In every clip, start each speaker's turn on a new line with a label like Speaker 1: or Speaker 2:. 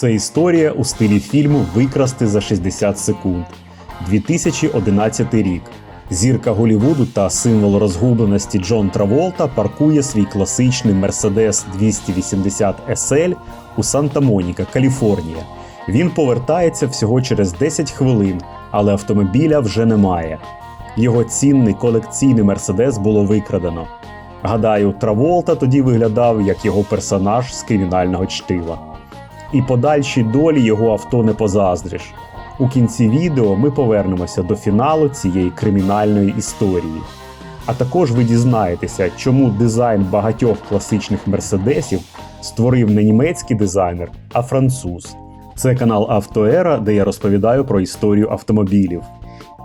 Speaker 1: Це історія у стилі фільму Викрасти за 60 секунд. 2011 рік. Зірка Голівуду та символ розгубленості Джон Траволта паркує свій класичний Mercedes 280 SL у Санта-Моніка, Каліфорнія. Він повертається всього через 10 хвилин, але автомобіля вже немає. Його цінний колекційний Мерседес було викрадено. Гадаю, Траволта тоді виглядав як його персонаж з кримінального чтива. І подальшій долі його авто не позаздриш. У кінці відео ми повернемося до фіналу цієї кримінальної історії. А також ви дізнаєтеся, чому дизайн багатьох класичних мерседесів створив не німецький дизайнер, а француз. Це канал Автоера, де я розповідаю про історію автомобілів.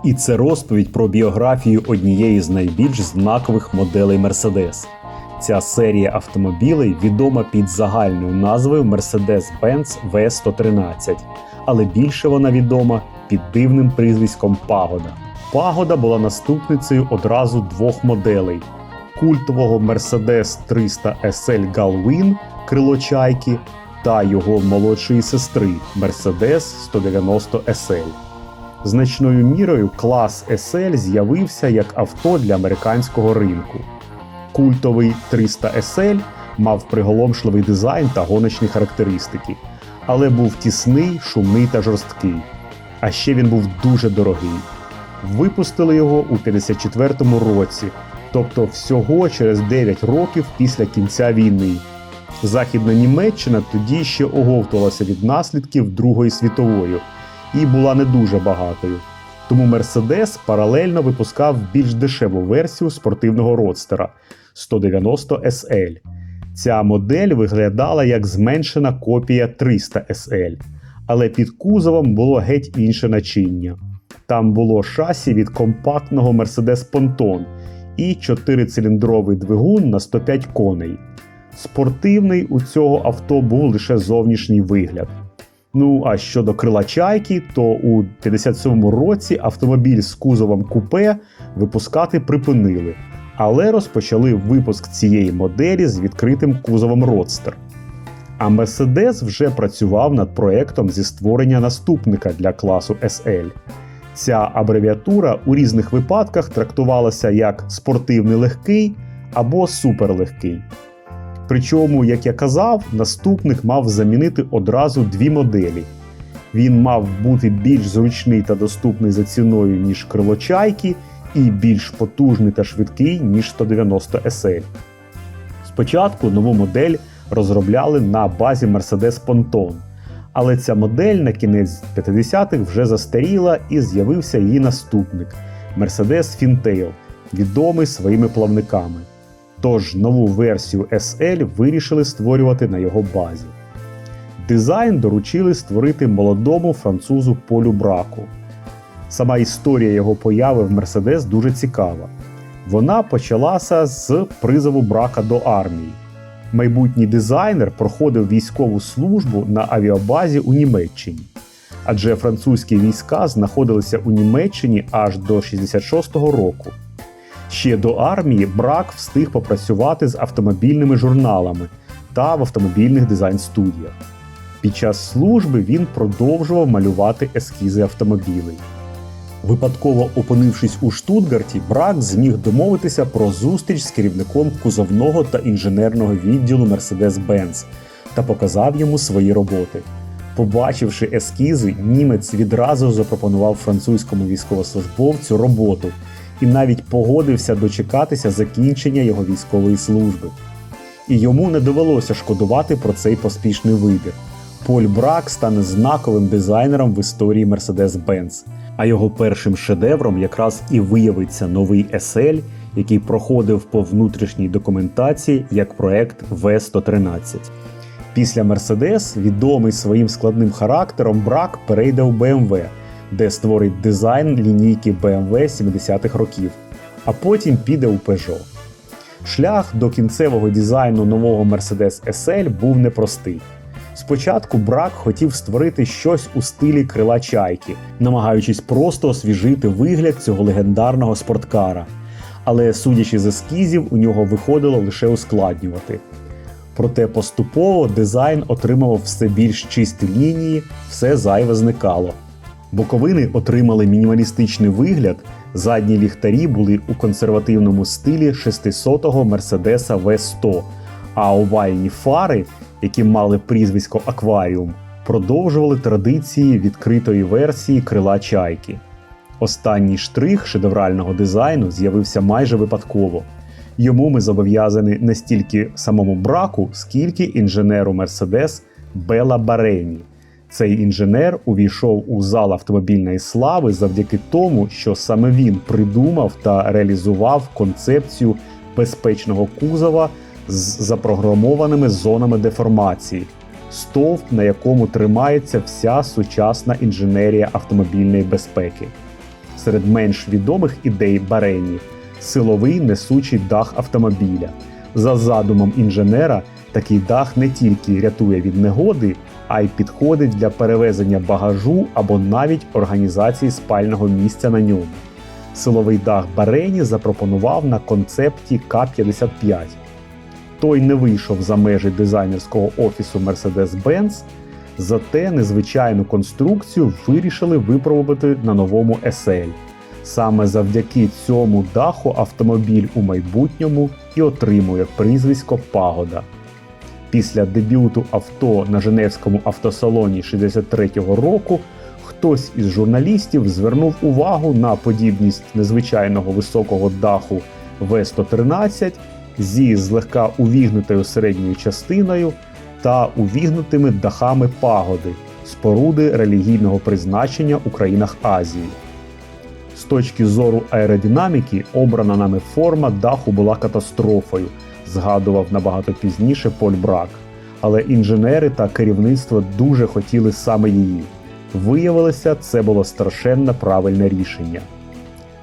Speaker 1: І це розповідь про біографію однієї з найбільш знакових моделей Mercedes. Ця серія автомобілей відома під загальною назвою Mercedes-Benz V113, але більше вона відома під дивним прізвиськом Пагода. Пагода була наступницею одразу двох моделей: культового Mercedes 300 SL Galwin крило чайки та його молодшої сестри Mercedes 190 SL. Значною мірою клас SL з'явився як авто для американського ринку. Культовий 300 SL мав приголомшливий дизайн та гоночні характеристики, але був тісний, шумний та жорсткий. А ще він був дуже дорогий. Випустили його у 54-му році, тобто всього через 9 років після кінця війни. Західна Німеччина тоді ще оговтувалася від наслідків Другої світової і була не дуже багатою. Тому Мерседес паралельно випускав більш дешеву версію спортивного родстера 190 SL. Ця модель виглядала як зменшена копія 300 SL, але під кузовом було геть інше начиння. Там було шасі від компактного Mercedes Ponton і 4-циліндровий двигун на 105 коней. Спортивний у цього авто був лише зовнішній вигляд. Ну а щодо крила чайки, то у 57-му році автомобіль з кузовом купе випускати припинили, але розпочали випуск цієї моделі з відкритим кузовом Roadster. А Mercedes вже працював над проектом зі створення наступника для класу SL. Ця абревіатура у різних випадках трактувалася як спортивний легкий або суперлегкий. Причому, як я казав, наступник мав замінити одразу дві моделі. Він мав бути більш зручний та доступний за ціною, ніж крило чайки, і більш потужний та швидкий, ніж 190 SL. Спочатку нову модель розробляли на базі Mercedes Ponton, але ця модель на кінець 50-х вже застаріла і з'явився її наступник Mercedes Fintail, відомий своїми плавниками. Тож нову версію SL вирішили створювати на його базі. Дизайн доручили створити молодому французу Полю Браку. Сама історія його появи в Mercedes дуже цікава. Вона почалася з призову брака до армії. Майбутній дизайнер проходив військову службу на авіабазі у Німеччині, адже французькі війська знаходилися у Німеччині аж до 66-го року. Ще до армії брак встиг попрацювати з автомобільними журналами та в автомобільних дизайн-студіях. Під час служби він продовжував малювати ескізи автомобілей. Випадково опинившись у Штутгарті, брак зміг домовитися про зустріч з керівником кузовного та інженерного відділу Mercedes-Benz та показав йому свої роботи. Побачивши ескізи, німець відразу запропонував французькому військовослужбовцю роботу і навіть погодився дочекатися закінчення його військової служби. І йому не довелося шкодувати про цей поспішний вибір. Поль Брак стане знаковим дизайнером в історії Mercedes-Benz, а його першим шедевром якраз і виявиться новий SL, який проходив по внутрішній документації як проект V113. Після Mercedes, відомий своїм складним характером, Брак перейде в BMW, де створить дизайн лінійки BMW 70-х років, а потім піде у Peugeot. Шлях до кінцевого дизайну нового Mercedes SL був непростий. Спочатку Брак хотів створити щось у стилі крила чайки, намагаючись просто освіжити вигляд цього легендарного спорткара. Але, судячи з ескізів, у нього виходило лише ускладнювати. Проте поступово дизайн отримував все більш чисті лінії, все зайве зникало. Боковини отримали мінімалістичний вигляд, задні ліхтарі були у консервативному стилі 600-го Mercedes V100, а овальні фари, які мали прізвисько Акваріум, продовжували традиції відкритої версії крила чайки. Останній штрих шедеврального дизайну з'явився майже випадково. Йому ми зобов'язані не стільки самому браку, скільки інженеру Мерседес Бела Барені. Цей інженер увійшов у зал автомобільної слави завдяки тому, що саме він придумав та реалізував концепцію безпечного кузова з запрограмованими зонами деформації, стовп, на якому тримається вся сучасна інженерія автомобільної безпеки. Серед менш відомих ідей Барені силовий несучий дах автомобіля. За задумом інженера, такий дах не тільки рятує від негоди, а й підходить для перевезення багажу або навіть організації спального місця на ньому. Силовий дах Барені запропонував на концепті К-55. Той не вийшов за межі дизайнерського офісу Mercedes-Benz, зате незвичайну конструкцію вирішили випробувати на новому SL. Саме завдяки цьому даху автомобіль у майбутньому і отримує прізвисько Пагода. Після дебюту авто на Женевському автосалоні 63-го року хтось із журналістів звернув увагу на подібність незвичайного високого даху В-113 зі злегка увігнутою середньою частиною та увігнутими дахами пагоди, споруди релігійного призначення у країнах Азії. З точки зору аеродинаміки, обрана нами форма даху була катастрофою, згадував набагато пізніше Поль Брак. Але інженери та керівництво дуже хотіли саме її. Виявилося, це було страшенно правильне рішення.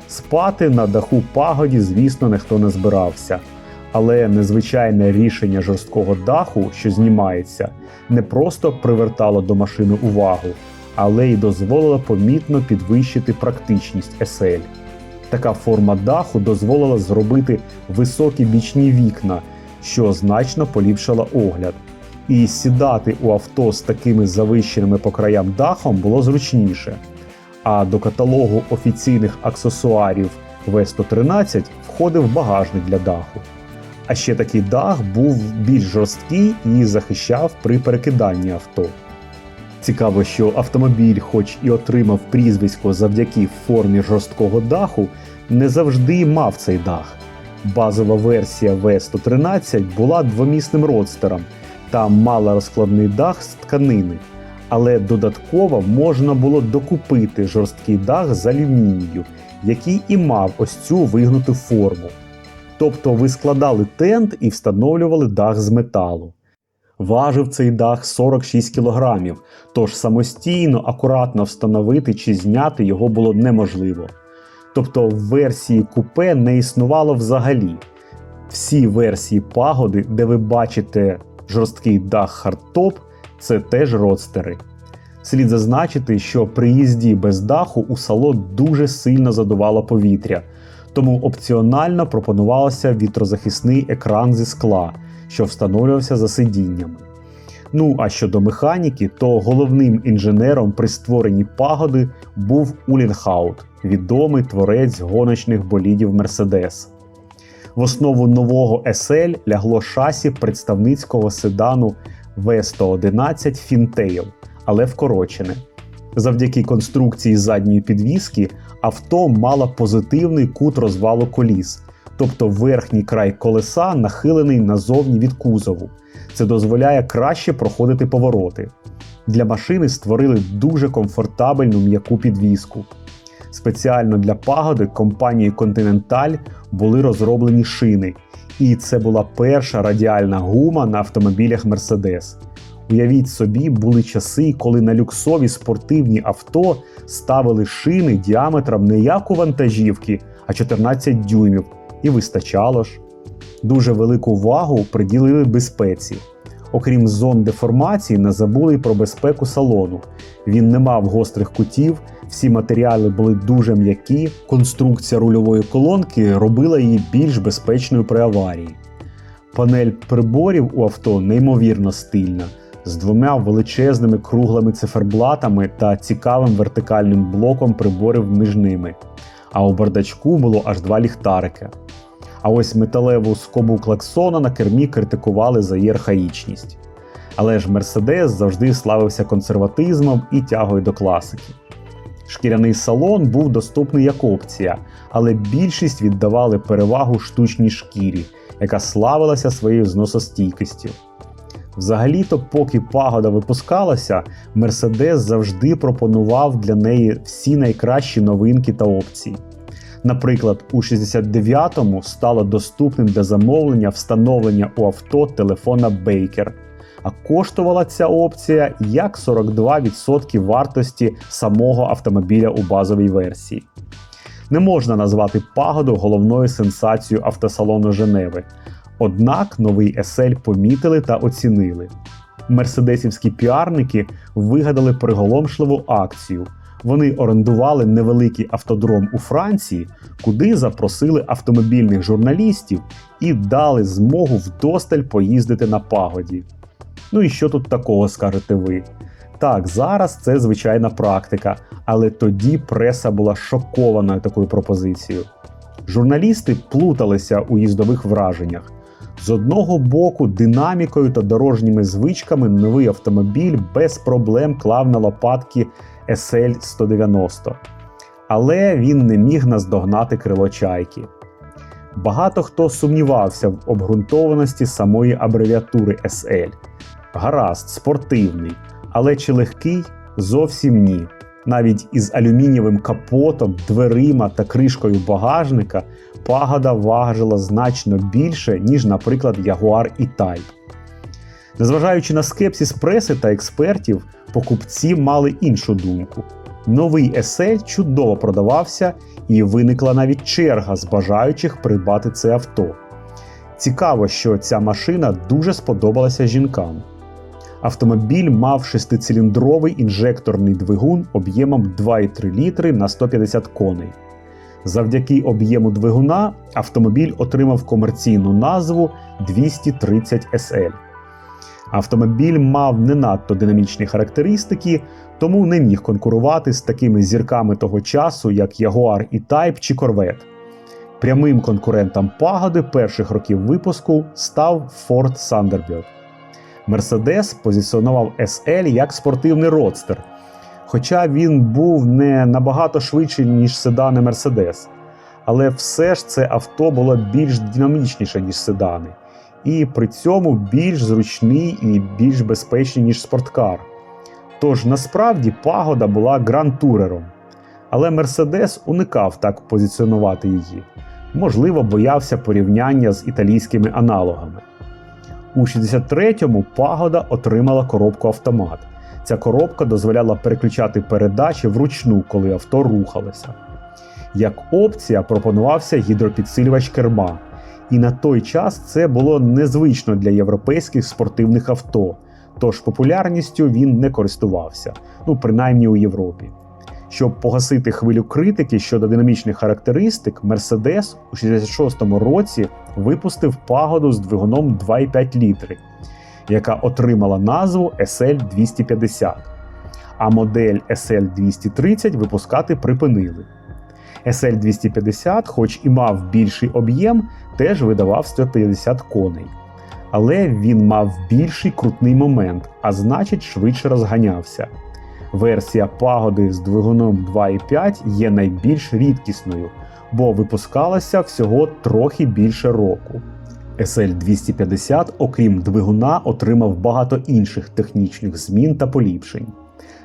Speaker 1: Спати на даху пагоді, звісно, ніхто не збирався. Але незвичайне рішення жорсткого даху, що знімається, не просто привертало до машини увагу, але й дозволило помітно підвищити практичність SL. Така форма даху дозволила зробити високі бічні вікна, що значно поліпшило огляд. І сідати у авто з такими завищеними по краям дахом було зручніше. А до каталогу офіційних аксесуарів В113 входив багажник для даху. А ще такий дах був більш жорсткий і захищав при перекиданні авто. Цікаво, що автомобіль, хоч і отримав прізвисько завдяки формі жорсткого даху, не завжди мав цей дах. Базова версія В113 була двомісним родстером та мала розкладний дах з тканини, але додатково можна було докупити жорсткий дах з алюмінію, який і мав ось цю вигнуту форму. Тобто ви складали тент і встановлювали дах з металу. Важив цей дах 46 кг, тож самостійно акуратно встановити чи зняти його було неможливо. Тобто в версії купе не існувало взагалі. Всі версії пагоди, де ви бачите жорсткий дах хардтоп, це теж родстери. Слід зазначити, що при їзді без даху у салон дуже сильно задувало повітря, тому опціонально пропонувався вітрозахисний екран зі скла, що встановлювався за сидіннями. Ну а щодо механіки, то головним інженером при створенні пагоди був Улінхаут, відомий творець гоночних болідів Mercedes. В основу нового SL лягло шасі представницького седану V111 Fintail, але вкорочене. Завдяки конструкції задньої підвіски авто мало позитивний кут розвалу коліс, тобто верхній край колеса нахилений назовні від кузову. Це дозволяє краще проходити повороти. Для машини створили дуже комфортабельну м'яку підвіску. Спеціально для пагоди компанією Continental були розроблені шини, і це була перша радіальна гума на автомобілях Mercedes. Уявіть собі, були часи, коли на люксові спортивні авто ставили шини діаметром не як у вантажівки, а 14 дюймів, і вистачало ж. Дуже велику увагу приділили безпеці. Окрім зон деформації, не забули й про безпеку салону. Він не мав гострих кутів, всі матеріали були дуже м'які, конструкція рульової колонки робила її більш безпечною при аварії. Панель приборів у авто неймовірно стильна, з двома величезними круглими циферблатами та цікавим вертикальним блоком приборів між ними. А у бардачку було аж два ліхтарики. А ось металеву скобу клаксона на кермі критикували за її архаїчність. Але ж Мерседес завжди славився консерватизмом і тягою до класики. Шкіряний салон був доступний як опція, але більшість віддавали перевагу штучній шкірі, яка славилася своєю зносостійкістю. Взагалі-то, поки пагода випускалася, Мерседес завжди пропонував для неї всі найкращі новинки та опції. Наприклад, у 69-му стало доступним для замовлення встановлення у авто телефона Baker, а коштувала ця опція як 42% вартості самого автомобіля у базовій версії. Не можна назвати пагоду головною сенсацією автосалону Женеви. Однак новий SL помітили та оцінили. Мерседесівські піарники вигадали приголомшливу акцію. Вони орендували невеликий автодром у Франції, куди запросили автомобільних журналістів і дали змогу вдосталь поїздити на пагоді. Ну і що тут такого скажете ви? Так, зараз це звичайна практика, але тоді преса була шокованою такою пропозицією. Журналісти плуталися у їздових враженнях. З одного боку, динамікою та дорожніми звичками новий автомобіль без проблем клав на лопатки SL 190, але він не міг наздогнати крило чайки. Багато хто сумнівався в обґрунтованості самої абревіатури SL. Гаразд, спортивний, але чи легкий? Зовсім ні. Навіть із алюмінієвим капотом, дверима та кришкою багажника пагода важила значно більше, ніж, наприклад, Jaguar E-Type. Незважаючи на скепсис преси та експертів, покупці мали іншу думку. Новий SL чудово продавався і виникла навіть черга з бажаючих придбати це авто. Цікаво, що ця машина дуже сподобалася жінкам. Автомобіль мав шестициліндровий інжекторний двигун об'ємом 2,3 літри на 150 коней. Завдяки об'єму двигуна автомобіль отримав комерційну назву 230 SL. Автомобіль мав не надто динамічні характеристики, тому не міг конкурувати з такими зірками того часу, як Jaguar E-Type чи Corvette. Прямим конкурентом пагоди перших років випуску став Ford Thunderbird. Мерседес позиціонував SL як спортивний родстер, хоча він був не набагато швидший, ніж седани Мерседес. Але все ж це авто було більш динамічніше, ніж седани, і при цьому більш зручний і більш безпечний, ніж спорткар. Тож насправді пагода була гранд-турером. Але Мерседес уникав так позиціонувати її, можливо, боявся порівняння з італійськими аналогами. У 63-му пагода отримала коробку автомат. Ця коробка дозволяла переключати передачі вручну, коли авто рухалося. Як опція пропонувався гідропідсилювач керма, і на той час це було незвично для європейських спортивних авто, тож популярністю він не користувався, ну принаймні у Європі. Щоб погасити хвилю критики щодо динамічних характеристик, Mercedes у 66-му році випустив пагоду з двигуном 2,5 літри, яка отримала назву SL250, а модель SL230 випускати припинили. SL250, хоч і мав більший об'єм, теж видавав 150 коней. Але він мав більший крутний момент, а значить швидше розганявся. Версія пагоди з двигуном 2,5 є найбільш рідкісною, бо випускалася всього трохи більше року. SL250, окрім двигуна, отримав багато інших технічних змін та поліпшень.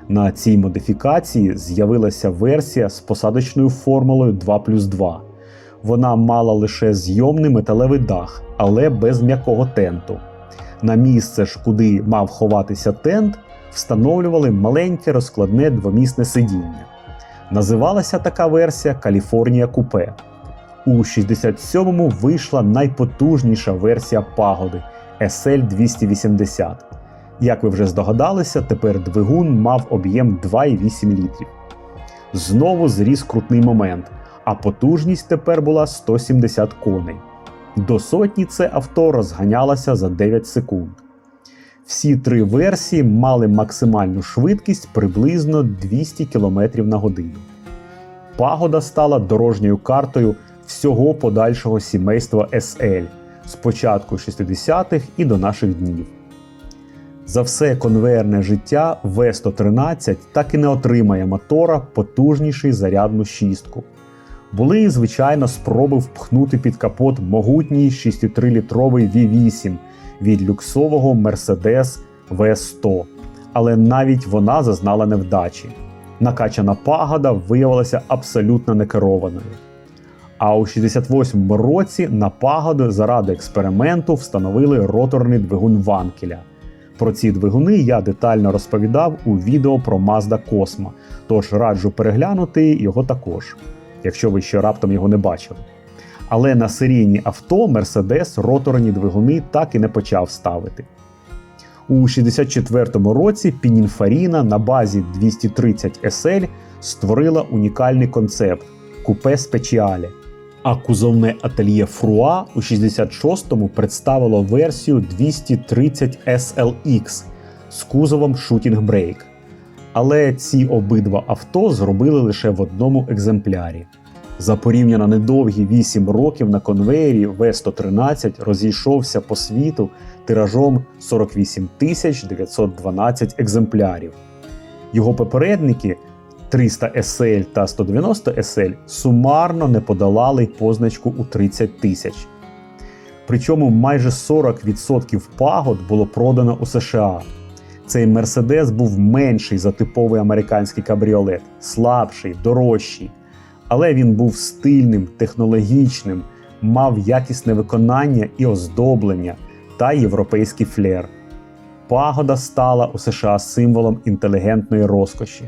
Speaker 1: На цій модифікації з'явилася версія з посадочною формулою 2 плюс 2. Вона мала лише зйомний металевий дах, але без м'якого тенту. На місце ж, куди мав ховатися тент, встановлювали маленьке розкладне двомісне сидіння. Називалася така версія Каліфорнія Купе. У 67-му вийшла найпотужніша версія пагоди SL280. Як ви вже здогадалися, тепер двигун мав об'єм 2,8 літрів. Знову зріс крутний момент, а потужність тепер була 170 коней. До сотні це авто розганялося за 9 секунд. Всі три версії мали максимальну швидкість приблизно 200 км на годину. Пагода стала дорожньою картою всього подальшого сімейства SL з початку 60-х і до наших днів. За все конвеєрне життя В113 так і не отримає мотора потужніший зарядну шістку. Були, звичайно, спроби впхнути під капот могутній 6,3-літровий V8 від люксового Mercedes V100, але навіть вона зазнала невдачі. Накачана пагода виявилася абсолютно некерованою. А у 68-му році на пагоду заради експерименту встановили роторний двигун Ванкеля. Про ці двигуни я детально розповідав у відео про Mazda Cosmo, тож раджу переглянути його також, якщо ви ще раптом його не бачили. Але на серійні авто Mercedes роторні двигуни так і не почав ставити. У 64-му році Pininfarina на базі 230 SL створила унікальний концепт купе спеціале. А кузовне ательє Фруа у 66-му представило версію 230 SLX з кузовом Shooting Brake. Але ці обидва авто зробили лише в одному екземплярі. За порівняно недовгі 8 років на конвеєрі В113 розійшовся по світу тиражом 48 912 екземплярів. Його попередники 300 SL та 190 SL сумарно не подолали позначку у 30 тисяч. Причому майже 40% пагод було продано у США. Цей Мерседес був менший за типовий американський кабріолет, слабший, дорожчий. Але він був стильним, технологічним, мав якісне виконання і оздоблення та європейський флер. Пагода стала у США символом інтелігентної розкоші.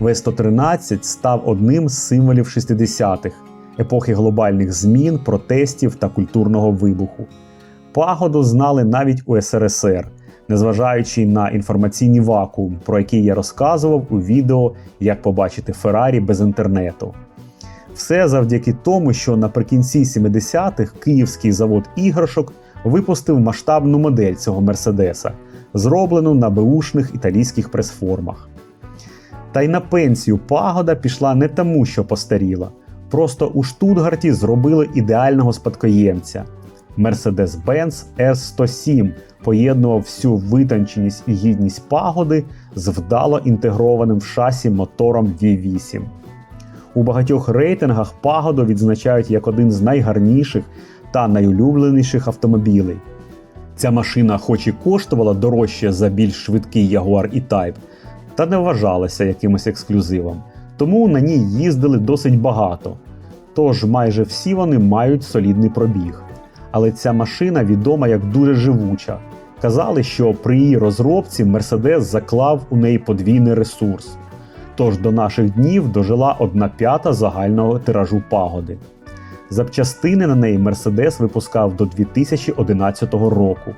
Speaker 1: В-113 став одним з символів 60-х, епохи глобальних змін, протестів та культурного вибуху. Пагоду знали навіть у СРСР, незважаючи на інформаційний вакуум, про який я розказував у відео Як побачити Феррарі без інтернету. Все завдяки тому, що наприкінці 70-х київський завод іграшок випустив масштабну модель цього Мерседеса, зроблену на беушних італійських прес-формах. Та й на пенсію пагода пішла не тому, що постаріла. Просто у Штутгарті зробили ідеального спадкоємця. Mercedes-Benz S107 поєднував всю витонченість і гідність пагоди з вдало інтегрованим в шасі мотором V8. У багатьох рейтингах пагоду відзначають як один з найгарніших та найулюбленіших автомобілей. Ця машина, хоч і коштувала дорожче за більш швидкий Jaguar E-Type, та не вважалася якимось ексклюзивом, тому на ній їздили досить багато. Тож майже всі вони мають солідний пробіг. Але ця машина відома як дуже живуча. Казали, що при її розробці Mercedes заклав у неї подвійний ресурс. Тож до наших днів дожила одна п'ята загального тиражу пагоди. Запчастини на неї Mercedes випускав до 2011 року.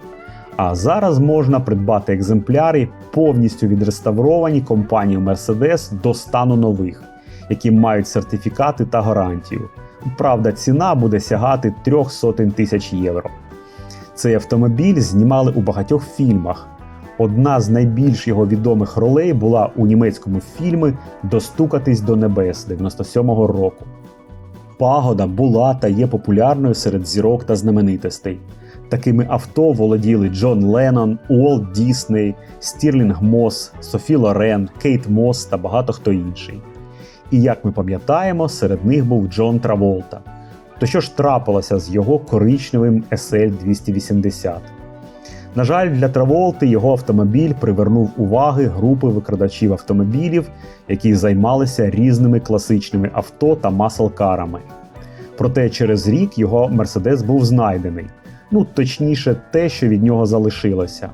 Speaker 1: А зараз можна придбати екземпляри, повністю відреставровані компанією Mercedes до стану нових, які мають сертифікати та гарантію. Правда, ціна буде сягати трьох сотень тисяч євро. Цей автомобіль знімали у багатьох фільмах. Одна з найбільш його відомих ролей була у німецькому фільмі Достукатись до небес 97-го року. Пагода була та є популярною серед зірок та знаменитостей. Такими авто володіли Джон Леннон, Уолт Дісней, Стірлінг Мос, Софі Лорен, Кейт Мос та багато хто інший. І як ми пам'ятаємо, серед них був Джон Траволта. То що ж трапилося з його коричневим SL 280? На жаль, для Траволти його автомобіль привернув уваги групи викрадачів автомобілів, які займалися різними класичними авто та маслкарами. Проте через рік його Мерседес був знайдений. Ну, точніше, те, що від нього залишилося.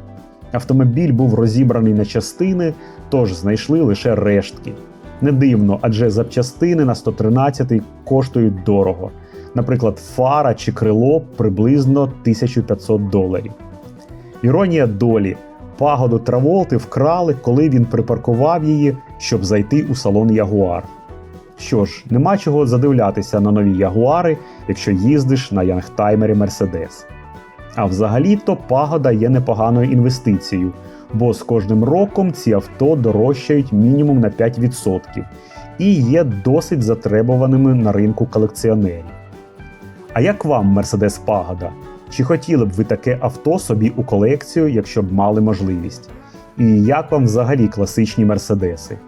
Speaker 1: Автомобіль був розібраний на частини, тож знайшли лише рештки. Не дивно, адже запчастини на 113 коштують дорого. Наприклад, фара чи крило приблизно 1500 доларів. Іронія долі. Пагоду Траволти вкрали, коли він припаркував її, щоб зайти у салон Ягуар. Що ж, нема чого задивлятися на нові ягуари, якщо їздиш на янгтаймері Mercedes. А взагалі-то пагода є непоганою інвестицією, бо з кожним роком ці авто дорожчають мінімум на 5% і є досить затребуваними на ринку колекціонерів. А як вам Mercedes Пагода? Чи хотіли б ви таке авто собі у колекцію, якщо б мали можливість? І як вам взагалі класичні мерседеси?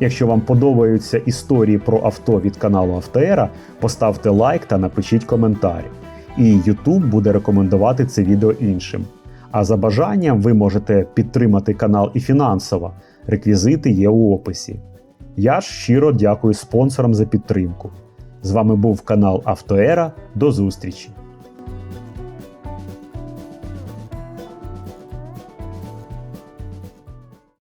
Speaker 1: Якщо вам подобаються історії про авто від каналу Автоера, поставте лайк та напишіть коментар. І YouTube буде рекомендувати це відео іншим. А за бажанням ви можете підтримати канал і фінансово. Реквізити є у описі. Я ж щиро дякую спонсорам за підтримку. З вами був канал Автоера. До зустрічі!